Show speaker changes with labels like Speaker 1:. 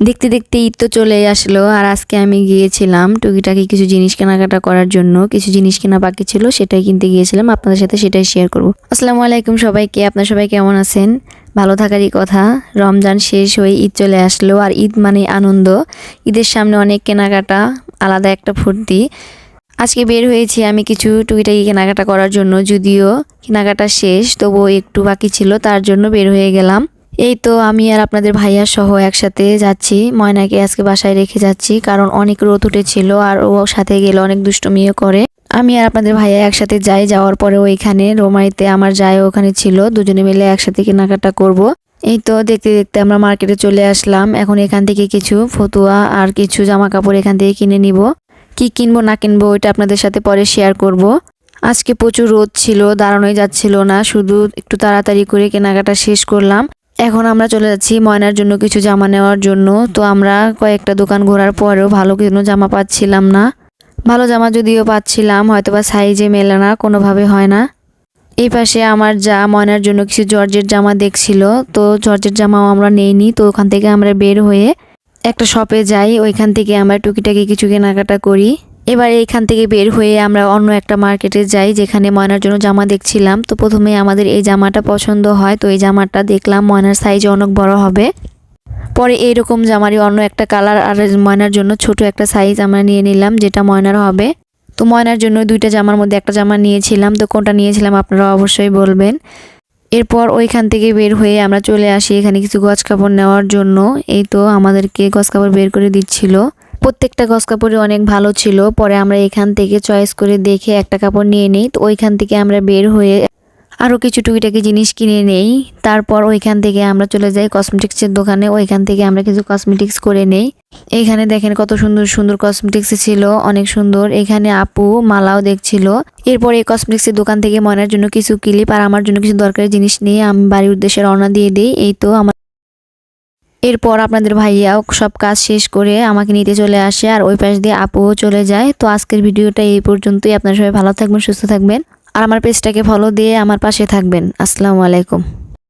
Speaker 1: দেখতে দেখতে ঈদ তো চলে আসলো, আর আজকে আমি গিয়েছিলাম টুকিটাকি কিছু জিনিস কেনাকাটা করার জন্য। কিছু জিনিস কেনা বাকি ছিল, সেটাই কিনতে গিয়েছিলাম, আপনাদের সাথে সেটাই শেয়ার করব। আসসালামু আলাইকুম সবাইকে, আপনার সবাই কেমন আছেন? ভালো থাকারই কথা, রমজান শেষ হয়ে ঈদ চলে আসলো, আর ঈদ মানে আনন্দ। ঈদের সামনে অনেক কেনাকাটা, আলাদা একটা ফুর্তি। আজকে বের হয়েছি আমি কিছু টুকিটাকি কেনাকাটা করার জন্য, যদিও কেনাকাটা শেষ, তবুও একটু বাকি ছিল, তার জন্য বের হয়ে গেলাম। এই তো আমি আর আপনাদের ভাইয়া সহ একসাথে যাচ্ছি। ময়নাকে আজকে বাসায় রেখে যাচ্ছি, কারণ অনেক রোদ উঠেছিল আর ও সাথে গেলে অনেক দুষ্টমিও করে। আমি আর আপনাদের ভাইয়া একসাথে যাই, যাওয়ার পরে ওইখানে রোমাইতে আমার যায় ওখানে ছিল, দুজনে মিলে একসাথে কেনাকাটা করব। এই তো দেখতে দেখতে আমরা মার্কেটে চলে আসলাম। এখন এখান থেকে কিছু ফতুয়া আর কিছু জামা কাপড় এখান থেকে কিনে নিব। কি কিনবো, না কিনবো, ওইটা আপনাদের সাথে পরে শেয়ার করব। আজকে প্রচুর রোদ ছিল, দাঁড়ানোই যাচ্ছিল না, শুধু একটু তাড়াতাড়ি করে কেনাকাটা শেষ করলাম। এখন আমরা চলে যাচ্ছি ময়নার জন্য কিছু জামা নেওয়ার জন্য। তো আমরা কয়েকটা দোকান ঘোরার পরেও ভালো কোনো জামা পাচ্ছিলাম না। ভালো জামা যদিও পাচ্ছিলাম হয়তো বা সাইজে মেলে না, কোনোভাবে হয় না। এই পাশে আমার যা ময়নার জন্য কিছু জর্জের জামা দেখছিল, তো জর্জের জামাও আমরা নেইনি। তো ওখান থেকে আমরা বের হয়ে একটা শপে যাই, ওইখান থেকে আমরা টুকিটাকি কিছু কেনাকাটা করি। এবার এইখান থেকে বের হয়ে আমরা অন্য একটা মার্কেটে যাই, যেখানে ময়নার জন্য জামা দেখছিলাম। তো প্রথমে আমাদের এই জামাটা পছন্দ হয়। তো এই জামাটা দেখলাম ময়নার সাইজ অনেক বড় হবে। পরে এইরকম জামারই অন্য একটা কালার আর ময়নার জন্য ছোট একটা সাইজ আমরা নিয়ে নিলাম, যেটা ময়নার হবে। তো ময়নার জন্য দুইটা জামার মধ্যে একটা জামা নিয়েছিলাম। তো কোনটা নিয়েছিলাম আপনারা অবশ্যই বলবেন। এরপর ওইখান থেকে বের হয়ে আমরা চলে আসি এখানে কিছু গছ কাপড় নেওয়ার জন্য। এই তো আমাদেরকে গছ কাপড় বের করে দিচ্ছিল। প্রত্যেকটা গছ কাপড়ই অনেক ভালো ছিল। পরে আমরা এখান থেকে চয়েস করে দেখে একটা কাপড় নিয়ে নিই। তো ওইখান থেকে আমরা বের হয়ে আরও কিছু টুকিটাকি জিনিস কিনে নেই। তারপর ওইখান থেকে আমরা চলে যাই কসমেটিক্সের দোকানে। ওইখান থেকে আমরা কিছু কসমেটিক্স করে নেই। এখানে দেখেন কত সুন্দর সুন্দর কসমেটিক্স ছিল, অনেক সুন্দর। এখানে আপু মালাও দেখছিল। এরপর এই কসমেটিক্সের দোকান থেকে ময়নার জন্য কিছু ক্লিপ আর আমার জন্য কিছু দরকারি জিনিস নিয়ে আমি বাড়ির উদ্দেশ্যে রওনা দিয়ে দিই। এই তো আমার এরপর আপনাদের ভাইয়াও সব কাজ শেষ করে আমাকে নিতে চলে আসে আর ওই পাশ দিয়ে আপুও চলে যায়। তো আজকের ভিডিওটা এই পর্যন্তই। আপনারা সবাই ভালো থাকবেন, সুস্থ থাকবেন। আর আমার পেজটাকে ফলো দিয়ে আমার পাশে থাকবেন। আসসালামু আলাইকুম।